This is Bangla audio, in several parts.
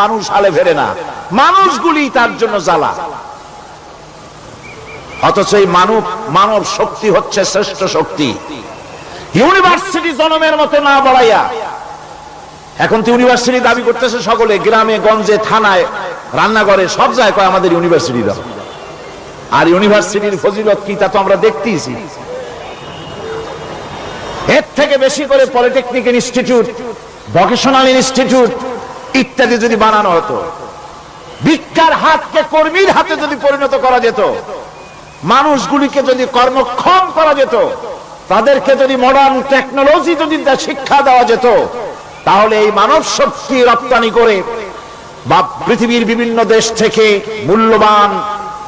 মানুষ হালে ফেরে না। মানুষগুলি তার জন্য জ্বালা। অথচ এই মানব মানব শক্তি হচ্ছে শ্রেষ্ঠ শক্তি। ইউনিভার্সিটি জনমের মতো না বাড়াইয়া এখন তো ইউনিভার্সিটি দাবি করতেছে সকলে, গ্রামে, গঞ্জে, থানায়, রান্নাঘরে, সব জায়গায় আমাদের ইউনিভার্সিটি দাও। আর ইউনিভার্সিটির ফজিলত কি তা তো আমরা দেখতেইছি। এর থেকে বেশি করে পলিটেকনিক ইনস্টিটিউট, ভকেশনাল ইনস্টিটিউট ইত্যাদি যদি বানানো হতো, ভিক্ষার হাতকে কর্মীর হাতে যদি পরিণত করা যেত, মানুষগুলিকে যদি কর্মক্ষম করা যেত, তাদেরকে যদি মডার্ন টেকনোলজি যদি শিক্ষা দেওয়া যেত, তাহলে এই মানব শক্তি রপ্তানি করে বা পৃথিবীর বিভিন্ন দেশ থেকে মূল্যবান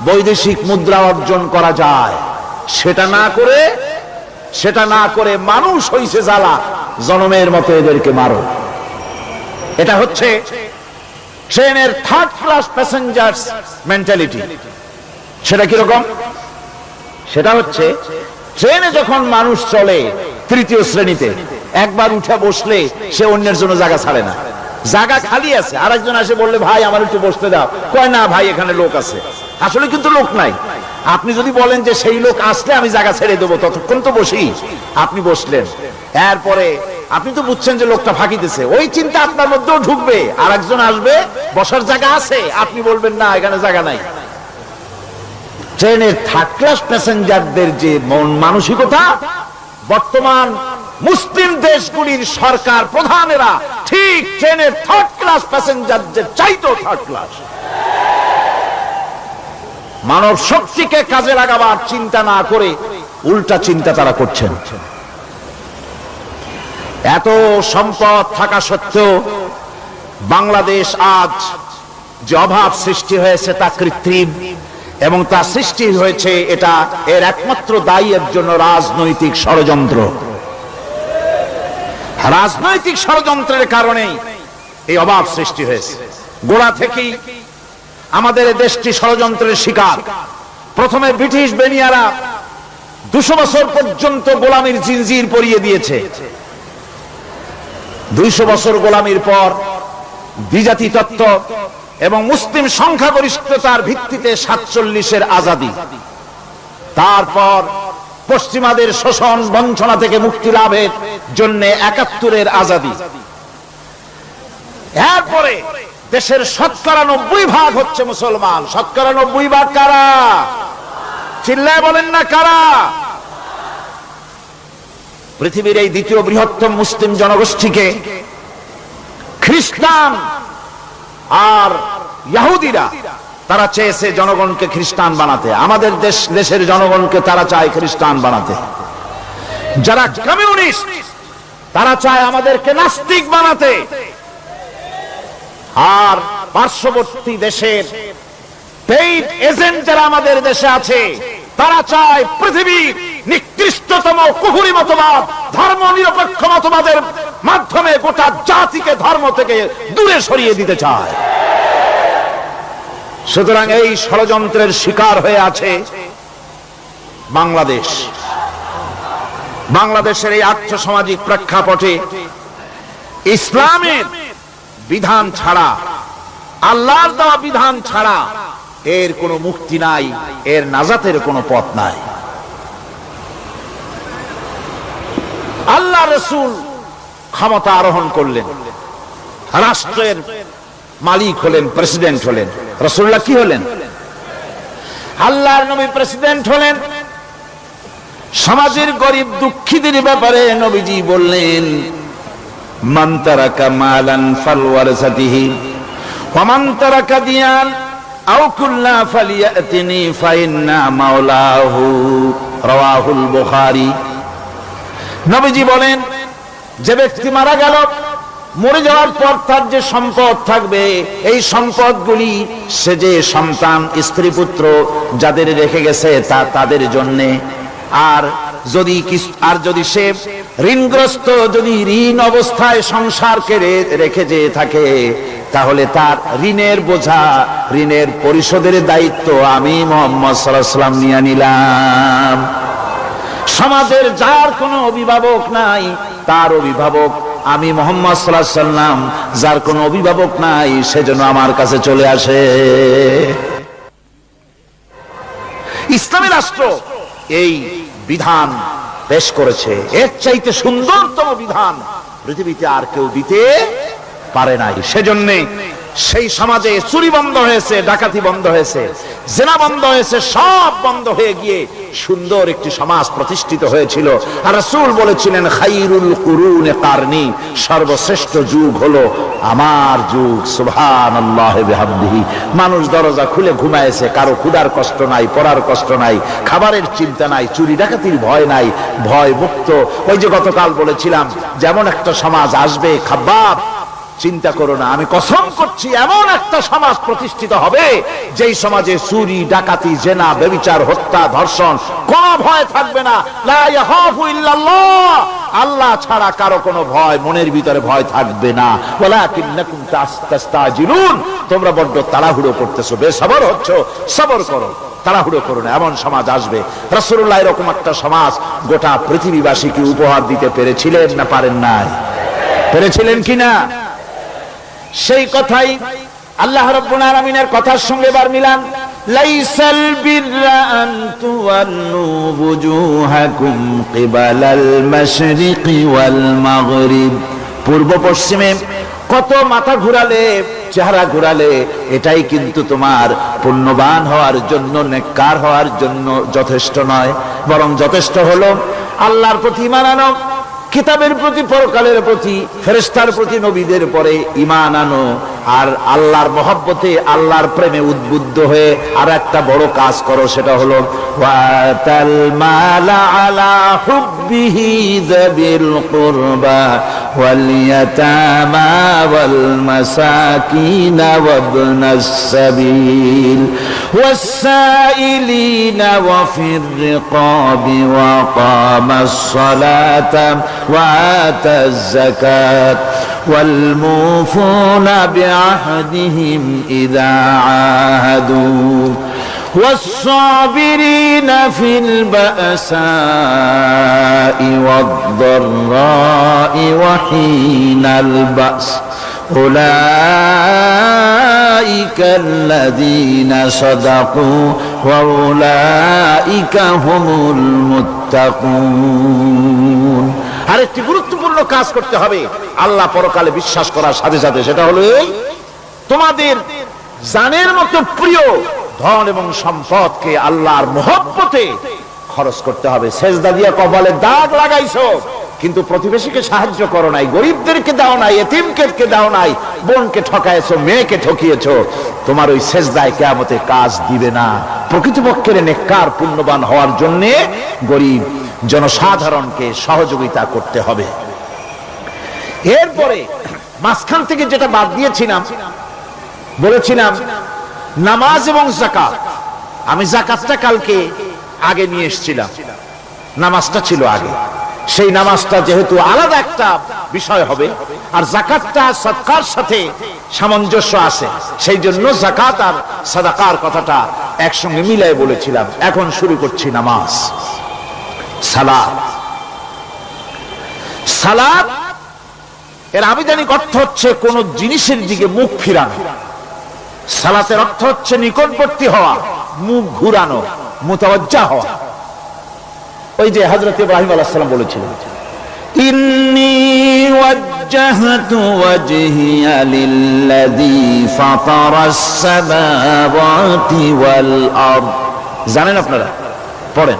বৈদেশিক মুদ্রা অর্জন করা যায়। সেটা না করে, সেটা না করে মানুষ হইছে জ্বালা, জনমের মতো এদেরকে মারো। এটা হচ্ছে ট্রেনের থার্ড ক্লাস প্যাসেঞ্জার মেন্টালিটি সেটা কীরকম? সেটা হচ্ছে ট্রেনে যখন মানুষ চলে তৃতীয় শ্রেণীতে, একবার উঠে বসলে সে অন্যের জন্য জায়গা ছাড়ে না। জায়গা খালি আছে। আরেকজন আসে বললে, ভাই, আমার একটু বসতে দাও। কয়, না ভাই, এখানে লোক আছে। আসলে কিন্তু লোক নাই। আপনি যদি বলেন যে সেই লোক আসলে আমি জায়গা ছেড়ে দেবো, ততক্ষণ তো বসি। আপনি বসলেন। এরপরে আপনি তো বুঝছেন যে লোকটা ফাঁকি দিছে। ওই চিন্তা আপনার মধ্যেও ঢুকবে। আর একজন আসবে, বসার জায়গা আছে। আপনি বলবেন, না, এখানে জায়গা নাই। ট্রেনের থার্ড ক্লাস প্যাসেঞ্জারদের যে মন মানসিকতা, বর্তমান মুসলিম দেশগুলির সরকার প্রধানেরা ঠিক ট্রেনের থার্ড ক্লাস প্যাসেঞ্জারদের চাইতো থার্ড ক্লাস মানব শক্তিকে কাজে লাগাবার চিন্তা না করে উল্টা চিন্তা তারা করছেন। এত সম্পদ থাকা সত্ত্বেও বাংলাদেশ আজ যে অভাব সৃষ্টি হয়েছে তা কৃত্রিম এবং তা সৃষ্টি হয়েছে এটা এর একমাত্র দায়ী জন্য রাজনৈতিক ষড়যন্ত্র। রাজনৈতিক ষড়যন্ত্রের কারণেই এই অভাব সৃষ্টি হয়েছে। গোড়া থেকেই আমাদের দেশটি ষড়যন্ত্রের শিকার। প্রথমে ব্রিটিশ বেনিয়ারা দুশো বছর পর্যন্ত গোলামীর জিনজির পরিয়ে দিয়েছে। দুইশো বছর গোলামীর পর দ্বিজাতি তত্ত্ব এবং মুসলিম সংখ্যাগরিষ্ঠতার ভিত্তিতে সাতচল্লিশের আজাদি। তারপর পশ্চিমাদের শোষণ বঞ্চনা থেকে মুক্তি লাভের জন্য একাত্তরের আজাদি। এরপরে দেশের শতকরা নব্বই ভাগ হচ্ছে মুসলমান। শতকরা নব্বই ভাগ কারা? চিল্লায় বলেন না কারা? পৃথিবীর এই দ্বিতীয় বৃহত্তম মুসলিম জনগোষ্ঠীকে খ্রিস্টান আর ইহুদিরা তারা চেয়েছে জনগণকে খ্রিস্টান বানাতে। আমাদের দেশ, দেশের জনগণকে তারা চায় খ্রিস্টান বানাতে। যারা কমিউনিস্ট, তারা চায় আমাদেরকে নাস্তিক বানাতে। আর পার্শ্ববর্তী দেশের পেইড এজেন্ট যারা আমাদের দেশে আছে, তারা চায় পৃথিবীর নিকৃষ্টতম কুহুরি মতবাদ ধর্ম নিরপেক্ষ মতবাদের মাধ্যমে গোটা জাতিকে ধর্ম থেকে দূরে সরিয়ে দিতে চায়। সুতরাং এই ষড়যন্ত্রের শিকার হয়ে আছে বাংলাদেশ। বাংলাদেশের এই আর্থসামাজিক প্রেক্ষাপটে ইসলামের বিধান ছাড়া, আল্লাহর দেওয়া বিধান ছাড়া এর কোনো মুক্তি নাই, এর নাজাতের কোনো পথ নাই আল্লাহ রসুল ক্ষমতা আরোহণ করলেন। রাষ্ট্রের মালিক হলেন প্রেসিডেন্ট হলেন। রসুল্লাহ কি হলেন? আল্লাহর নবী প্রেসিডেন্ট হলেন। সমাজের গরিব দুঃখীদের ব্যাপারে নবীজি বললেন, মান তারাকা মালান আও কুল্লা ফাইন্না মাওলাহু বুখারী। নবীজি বলেন যে ব্যক্তি মারা গেল, মরে যাওয়ার পর তার যে সম্পদ থাকবে, এই সম্পদগুলি সে যে সন্তান, স্ত্রী, পুত্র যাদের রেখে গেছে তা তাদের জন্যে। আর যদি আর যদি সে ঋণগ্রস্ত, যদি ঋণ অবস্থায় সংসারকে রেখে যেয়ে থাকে, তাহলে তার ঋণের বোঝা, ঋণের পরিশোধের দায়িত্ব আমি মোহাম্মদ সাল্লাম নিয়ে নিলাম। সমাজের যার কোনো অভিভাবক নাই তার অভিভাবক। আমি মোহাম্মদ সাল্লাহ সাল্লাম, যার কোনো অভিভাবক নাই সেজন্য আমার কাছে চলে আসে। ইসলামী রাষ্ট্র এই বিধান পেশ করেছে। এর চাইতে সুন্দরতম বিধান পৃথিবীতে আর কেউ দিতে পারে নাই। সেজন্যে সেই সমাজে চুরি বন্ধ হয়েছে, ডাকাতি বন্ধ হয়েছে, জেনা বন্ধ হয়েছে, সব বন্ধ হয়ে গিয়ে সুন্দর একটি সমাজ প্রতিষ্ঠিত হয়েছিল। আর রাসূল বলেছিলেন, খাইরুল কুরুন কারনি সর্বশ্রেষ্ঠ যুগ হলো আমার যুগ, সুবহানাল্লাহ বিহামদিহি। মানুষ দরজা খুলে ঘুমায়েছে কারও ক্ষুধার কষ্ট নাই, পড়ার কষ্ট নাই, খাবারের চিন্তা নাই, চুরি ডাকাতির ভয় নাই, ভয় মুক্ত। ওই যে গতকাল বলেছিলাম, যেমন একটা সমাজ আসবে খাবাব চিন্তা করো না, আমি কসম করছি, এমন একটা সমাজ প্রতিষ্ঠিত হবে, যেই সমাজে চুরি, ডাকাতি, জেনা, বেবিচার, হত্যা, ধর্ষণ, কোন ভয় থাকবে না। আল্লাহ ছাড়া কারও কোনো ভয়, মনের ভিতরে ভয় থাকবে না। তোমরা বড্ড তাড়াহুড়ো করতেছো, বেসবর হচ্ছ। সবর করো, তাড়াহুড়ো করো না, এমন সমাজ আসবে। রাসূলুল্লাহ এরকম একটা সমাজ গোটা পৃথিবীবাসীকে উপহার দিতে পেরেছিলেন না পারেন নাই? পেরেছিলেন কিনা? সেই কথাই আল্লাহ রাব্বুল আলামিনের কথার সঙ্গে বার মিলান। লাইসাল বিররা আন তুওয়াল্লু বুজুহাকুম কিবালাল মাশরিকি ওয়াল মাগরিব। পূর্ব পশ্চিমে কত মাথা ঘুরালে, চেহারা ঘুরালে, এটাই কিন্তু তোমার পুণ্যবান হওয়ার জন্য, নেককার হওয়ার জন্য যথেষ্ট নয়, বরং যথেষ্ট হলো আল্লাহর প্রতি মানানো কিতাবের প্রতি পরকালের প্রতি ফেরেস্তার প্রতি নবীদের পরে ইমান আনো। আর আল্লাহর মহব্বতে আল্লাহর প্রেমে উদ্বুদ্ধ হয়ে আর একটা বড় কাজ করো সেটা হলো ওয়াতাল মালা আলা হুব্বিহি যাবিল কুরবা ওয়াল ইয়াতামা ওয়াল মাসাকিন ওয়াবনাস সাবিল والسائلين وفي الرقاب وقام الصلاة وآتى الزكاة والموفون بعهدهم إذا عاهدوا والصابرين في البأساء والضراء وحين البأس أولئك الذين صدقوا وأولئك هم المتقون আরেকটি গুরুত্বপূর্ণ কাজ করতে হবে। আল্লাহ পরকালে বিশ্বাস করার সাথে সাথে সেটা হলো এই, তোমাদের জানের মতো প্রিয় ধন এবং সম্পদকে আল্লাহর মহব্বতে খরচ করতে হবে। সেজদা দিয়া কপালে দাগ লাগাইছো, কিন্তু প্রতিবেশীকে সাহায্য করো নাই, গরিবদেরকে দাও নাই, এতিমকে দাও নাই, বোনকে ঠকাইছো, মেয়েকে ঠকিয়েছো, তোমার ওই সেজদায় কেয়ামতে কাজ দিবে না। প্রকৃতপক্ষের নেককার, পুণ্যবান হওয়ার জন্য গরিব জনসাধারণকে সহযোগিতা করতে হবে। এরপরে মাঝখান থেকে যেটা বাদ দিয়েছিলাম, বলেছিলাম, নামাজ এবং জাকাত আমি জাকাতটা কালকে আগে নিয়ে এসেছিলাম। নামাজটা ছিল আগে। সেই নামাজটা যেহেতু আলাদা একটা বিষয় হবে, আর জাকাতটা সৎকার সাথে সামঞ্জস্য আছে, সেই জন্য জাকাত আর সাদাকার কথাটা একসঙ্গে মিলাই বলেছিলাম। এখন শুরু করছি নামাজ। সালাদ সালাদ এর আবিধানিক অর্থ হচ্ছে কোন জিনিসের দিকে মুখ ফিরানো সালাতের অর্থ হচ্ছে নিকটবর্তী হওয়া মুখ ঘুরানো মোতাবজ্জা হওয়া ওই যে হজরত ইব্রাহিম আলাহাম বলেছিলেন إني وجهت وجهي للذي فطر السماوات والأرض জানেন আপনারা পড়েন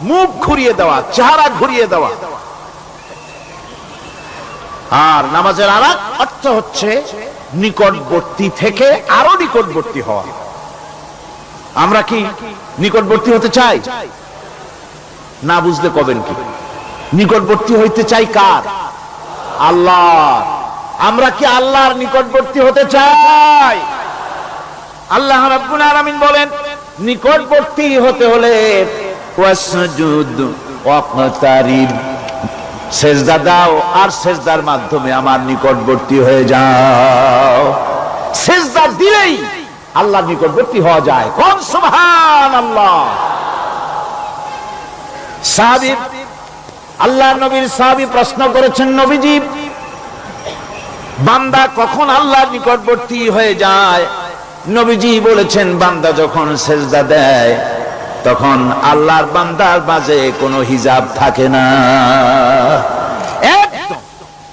মুখ ঘুরিয়ে দেওয়া, চেহারা ঘুরিয়ে দেওয়া। আর নামাজের আর অর্থ হচ্ছে নিকটবর্তী থেকে আরও নিকটবর্তী হওয়া। আমরা কি নিকটবর্তী হতে চাই? না বুঝলে কবেন কি? নিকটবর্তী হইতে চাই কার? আল্লাহ। আমরা কি আল্লাহর নিকটবর্তী হতে চাই? আল্লাহ রাব্বুল আলামিন বলেন, নিকটবর্তী হতে হলে দাও আর সেজদার মাধ্যমে আমার নিকটবর্তী হয়ে যাও। সেজদা দিলেই আল্লাহ নিকটবর্তী হওয়া যায়। কোন আল্লাহ আল্লাহ নবীর প্রশ্ন করেছেন, নবীজি, বান্দা কখন আল্লাহর নিকটবর্তী হয়ে যায়? নবীজি বলেছেন, বান্দা যখন সেজদা দেয় তখন আল্লাহর বান্দার মাঝে কোনো হিজাব থাকে না।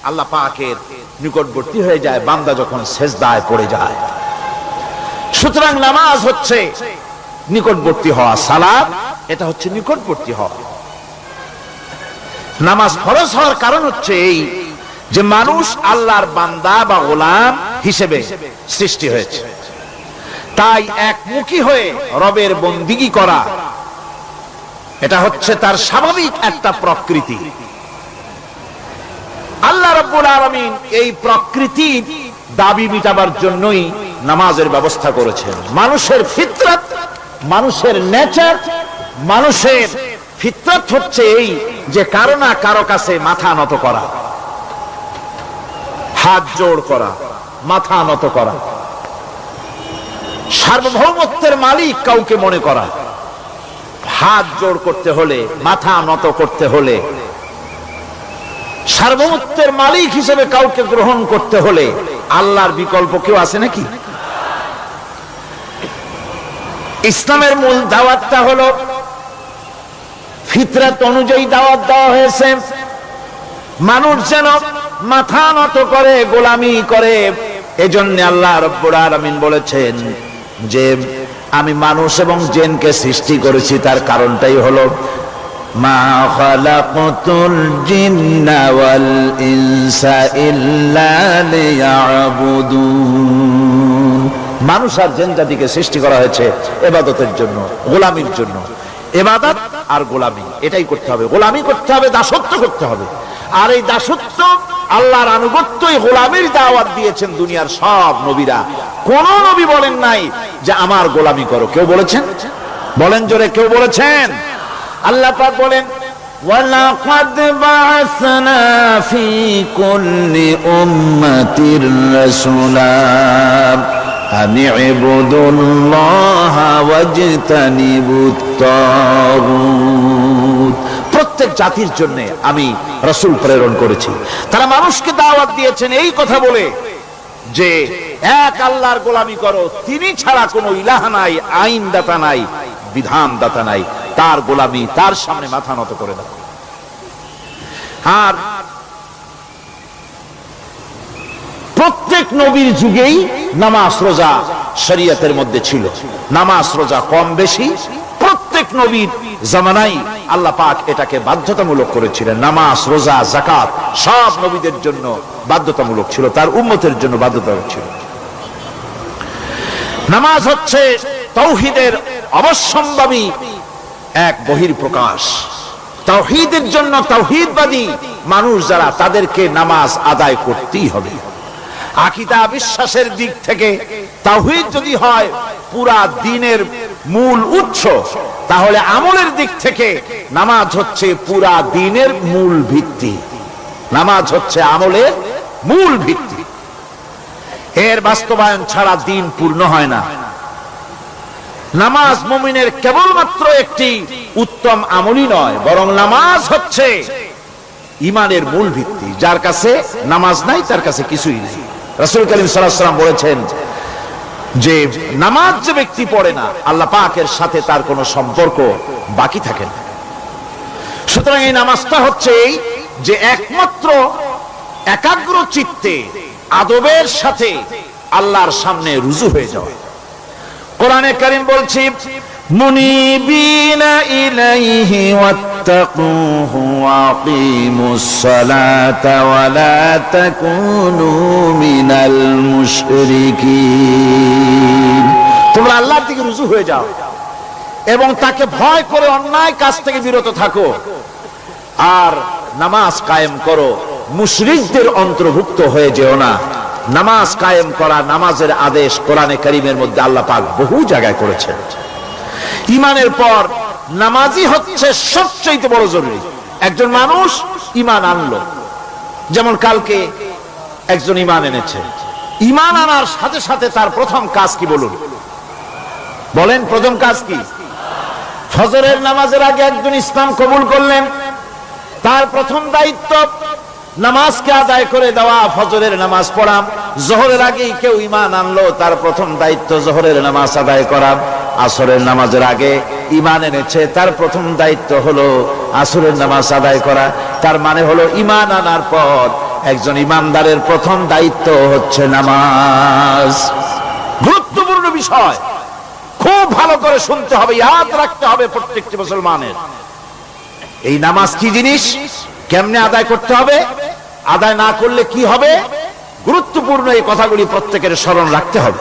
আল্লাহ পাকের নিকটবর্তী হয়ে যায়, বান্দা যখন সেজদায় পড়ে যায়। সুতরাং নামাজ হচ্ছে নিকটবর্তী হওয়া সালাদ এটা হচ্ছে নিকটবর্তী হওয়া। নামাজ ফরজ হওয়ার কারণ হচ্ছে এই যে মানুষ আল্লাহর বান্দা বা গোলাম হিসেবে সৃষ্টি হয়েছে। তাই একমুখী হয়ে রবের বন্দিগি করা। এটা হচ্ছে তার স্বাভাবিক একটা প্রকৃতি। আল্লাহ রব্বুল আলমিন এই প্রকৃতির দাবি মিটাবার জন্যই নামাজের ব্যবস্থা করেছেন। মানুষের ফিতরত, মানুষের নেচার, মানুষের ফিতরত হচ্ছে এই যে কারও না কারও কাছে মাথা নত করা, হাত জোড় করা, মাথা নত করা। সার্বভৌমত্বের মালিক কাউকে মনে করা। হাত জোড় করতে হলে, মাথা নত করতে হলে, সার্বভৌমত্বের মালিক হিসেবে কাউকে গ্রহণ করতে হলে আল্লাহর বিকল্প কেউ আছে নাকি? ইসলামের মূল দাওয়াতটা হলো, ফিতরাত অনুযায়ী দাওয়াত দেওয়া হয়েছে। মানুষ যেন মাথা নত করে, গোলামি করে, এজন্য আল্লাহ রব্বুল আলামিন বলেছেন যে আমি মানুষ এবং জেনকে সৃষ্টি করেছি, তার কারণটাই হলো ইনসা মানুষ আর জেন জাতিকে সৃষ্টি করা হয়েছে এবাদতের জন্য, গোলামির জন্য। এবাদত আর গোলামি, এটাই করতে হবে। গোলামি করতে হবে, দাসত্ব করতে হবে। আর এই দাসত্ব আল্লাহর আনুগত্যই গোলামির দাওয়াত দিয়েছেন দুনিয়ার সব নবীরা কোন নবী বলেন নাই যে আমার গোলামি করো কেউ বলেছেন বলেন জোরে কেউ বলেছেন আল্লাহ পাক বলেন ولقد بعثنا في كل أمة رسولا أن اعبدوا الله واجتنبوا الطاغوت প্রত্যেক জাতির জন্য আমি রসুল প্রেরণ করেছি তারা মানুষকে দাওয়াত দিয়েছেন এই কথা বলে যে, এক আল্লাহর গোলামি করো, তিনি ছাড়া কোনো ইলাহ নাই আইন দাতা নাই বিধান দাতা নাই। তার গোলামি তার সামনে মাথা নত করে দাও। আর প্রত্যেক নবীর যুগেই নামাজ রোজা শরীয়তের মধ্যে ছিল। নামাজ রোজা কম বেশি প্রত্যেক নবীর জামানাই আল্লাহ পাক এটাকে বাধ্যতামূলক করেছিলেন। নামাজ, রোজা জাকাত সব নবীদের জন্য বাধ্যতামূলক ছিল। তার উম্মতের জন্য বাধ্যতামূলক ছিল। নামাজ হচ্ছে তৌহিদের অবশ্যম্ভাবী এক বহির প্রকাশ তাওহীদের জন্য তাওহীদবাদী মানুষ যারা, তাদেরকে নামাজ আদায় করতেই হবে। আকিদা বিশ্বাসের দিক থেকে তাওহীদ যদি হয়, পুরা দিনের মূল উৎস, তাহলে আমলের দিক থেকে নামাজ হচ্ছে পুরা দিনের মূল ভিত্তি। নামাজ হচ্ছে আমলের মূল ভিত্তি। এর বাস্তবায়ন ছাড়া দিন পূর্ণ হয় না। নামাজ মুমিনের কেবলমাত্র একটি উত্তম আমলই নয়, বরং নামাজ হচ্ছে ইমানের মূল ভিত্তি। যার কাছে নামাজ নাই, তার কাছে কিছুই নেই। রাসুল করিম সাল্লাম বলেছেন যে নামাজ যে ব্যক্তি পড়ে না, আল্লাহ পাকের সাথে তার কোনো সম্পর্ক বাকি থাকে না। সুতরাং এই নামাজটা হচ্ছে এই যে একমাত্র একাগ্র চিত্তে আদবের সাথে আল্লাহর সামনে রুজু হয়ে যাওয়া। কোরআনে করিম বলছি, মুনিবিনা ইলাইহি ওয়া واتقوه وأقيموا الصلاة ولا تكونوا من المشركين তোমরা আল্লাহর দিকে রুজু হয়ে যাও এবং তাকে ভয় করে অন্যায় কাজ থেকে বিরত থাকো আর নামাজ কায়েম করো মুশরিকদের অন্তর্ভুক্ত হয়ে যেও না নামাজ কায়েম করা নামাজের আদেশ কোরআনে করিমের মধ্যে আল্লাহ পাক বহু জায়গায় করেছেন ইমানের পর নামাজই হচ্ছে সবচেয়ে বড় জরুরি। একজন মানুষ ইমান আনলো। যেমন কালকে একজন ইমান এনেছে। ইমান আনার সাথে সাথে তার প্রথম কাজ কি বলুন? বলেন, প্রথম কাজ কি? ফজরের নামাজের আগে একজন ইসলাম কবুল করলেন। তার প্রথম দায়িত্ব নামাজকে আদায় করে দেওয়া, ফজরের নামাজ পড়াম জোহরের আগেই কেউ ইমান আনলো, তার প্রথম দায়িত্ব জোহরের নামাজ আদায় করা। আসরের নামাজের আগে ইমান এনেছে, তার প্রথম দায়িত্ব হলো আসরের নামাজ আদায় করা। তার মানে হলো ইমান আনার পর একজন ইমানদারের প্রথম দায়িত্ব হচ্ছে নামাজ। গুরুত্বপূর্ণ বিষয়। খুব ভালো করে শুনতে হবে, ইয়াদ রাখতে হবে প্রত্যেকটি মুসলমানের। এই নামাজ কি জিনিস? কেমনে আদায় করতে হবে? আদায় না করলে কি হবে? গুরুত্বপূর্ণ এই কথাগুলি প্রত্যেকের স্মরণ রাখতে হবে।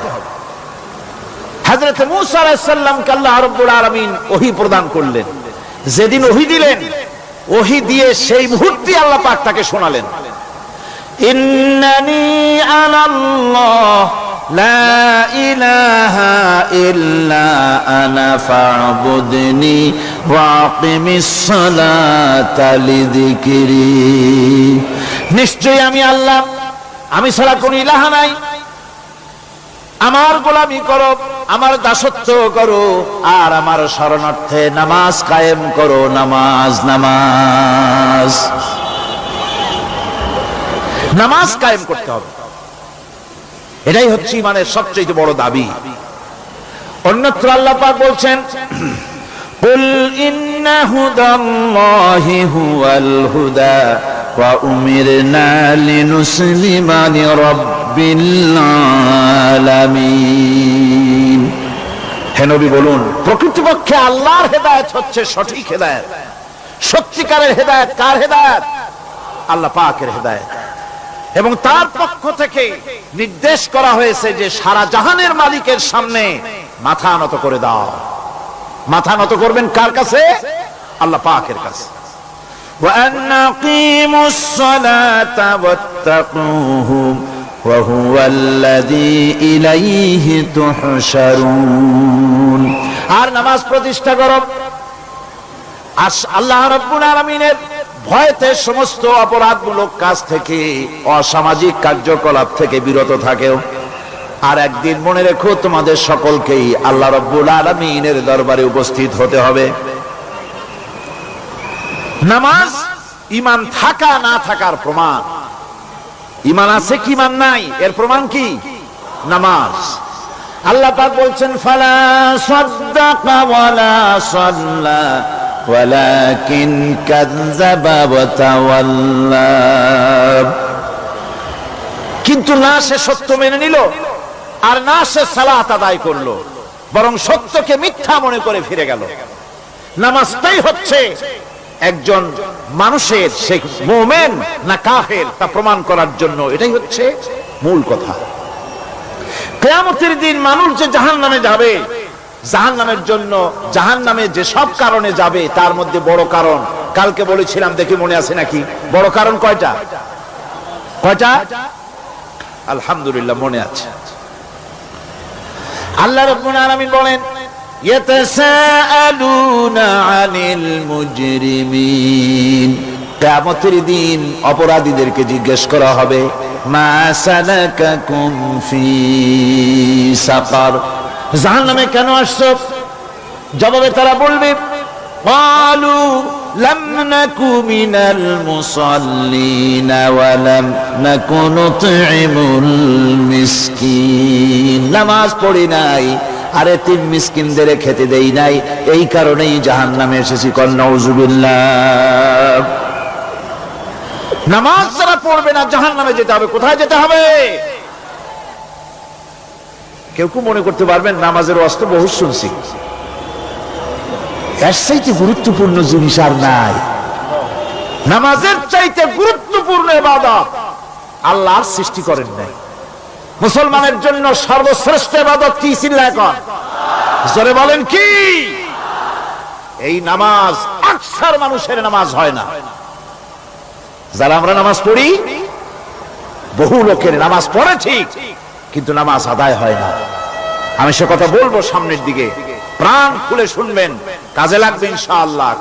হাজরত মুসা আলাইসাল্লামকে আল্লাহ আলমিন ওহি প্রদান করলেন। যেদিন ওহি দিলেন, ওহি দিয়ে সেই মুহূর্তে আল্লাহ পাক তাকে শোনালেন। ইন্নানি আনাল্লাহ নিশ্চয়ই আমি আল্লাহ, আমি ছাড়া কোন ইলাহা নাই। আমার গোলামি করো, আমার দাসত্ব করো, আর আমার শরণার্থে নামাজ কায়েম করো, নামাজ নামাজ। নামাজ কায়েম করতে হবে। এটাই হচ্ছে ইমানের সবচেয়ে বড় দাবি অন্যত্র আল্লাহ পাক বলছেন قل إن هدى الله هو الهدى وأمرنا لنسلم لرب العالمين হে নবী বলুন প্রকৃতপক্ষে আল্লাহর হেদায়েত হচ্ছে সঠিক হেদায়েত সত্যিকারের হেদায়েত কার হেদায়েত আল্লাহ পাকের হেদায়েত এবং তার পক্ষ থেকে নির্দেশ করা হয়েছে যে সারা জাহানের মালিকের সামনে মাথা নত করে দাও। মাথা নত করবেন কার কাছে? আল্লাহ পাকের কাছে। আর নামাজ প্রতিষ্ঠা করব আল্লাহ রব্বুল আলমিনের ভয়তে সমস্ত অপরাধমূলক কাজ থেকে, অসামাজিক কার্যকলাপ থেকে বিরত থাকেও। আর একদিন মনে রেখো, তোমাদের সকলকেই আল্লাহ রব্বুল আলমিনের দরবারে উপস্থিত হতে হবে। নামাজ ইমান থাকা না থাকার প্রমাণ। ইমান আছে কি ইমান নাই? এর প্রমাণ কি? নামাজ। আল্লাহ পাক বলছেন, ফালা সাদ্দাকা ওয়ালা সাল্লা। কাযযাবা ওয়া তাওয়াল্লা। কিন্তু না সে সত্য মেনে নিল, আর না সে সালাত আদায় করল, বরং সত্যকে মিথ্যা মনে করে ফিরে গেল। নামাজটাই হচ্ছে একজন মানুষের, সে মোমেন না কাফের, তা প্রমাণ করার জন্য। এটাই হচ্ছে মূল কথা। কেয়ামতের দিন মানুষ যে জাহান নামে যাবে জাহান নামের জন্য জাহান নামে যে সব কারণে যাবে, তার মধ্যে বড় কারণ। কালকে বলেছিলাম, দেখি মনে আছে নাকি? বড় কারণ কয়টা? কয়টা? আলহামদুলিল্লাহ, মনে আছে। আল্লাহ রাব্বুল আলামিন বলেন, ইয়াতাসাআলুনা আনিল মুজরিমিন। কিয়ামতের দিন অপরাধীদেরকে জিজ্ঞেস করা হবে, মা সালাকাকুম ফি সাকার? জাহান্নামে কেন আসছো জবাবে তারা বলবে قالوا لم نك من المصلين ولم نك نطعم المسكين নামাজ পড়ি নাই আর এতিম মিসকিনদের খেতে দেই নাই এই কারণেই জাহান্নামে এসেছি কন্নাউজুবিল্লাহ নামাজ যারা পড়বে না জাহান্নামে যেতে হবে কোথায় যেতে হবে কেউ কেউ মনে করতে পারবেন নামাজের অস্ত্র বহু শুনছি। এর চাইতে গুরুত্বপূর্ণ জিনিস আর নাই। নামাজের চাইতে গুরুত্বপূর্ণ এবাদত আল্লাহ সৃষ্টি করেন নাই। মুসলমানের জন্য সর্বশ্রেষ্ঠ এবাদত কি ছিল এখন জোরে বলেন কি? এই নামাজ আকসার মানুষের নামাজ হয় না। যারা আমরা নামাজ পড়ি, বহু লোকের নামাজ পড়ে ঠিক। কিন্তু নামাজ আদায় হয় না। আমি সে কথা বলব সামনের দিকে। প্রাণ খুলে শুনবেন, কাজে লাগবে ইনশাআল্লাহ।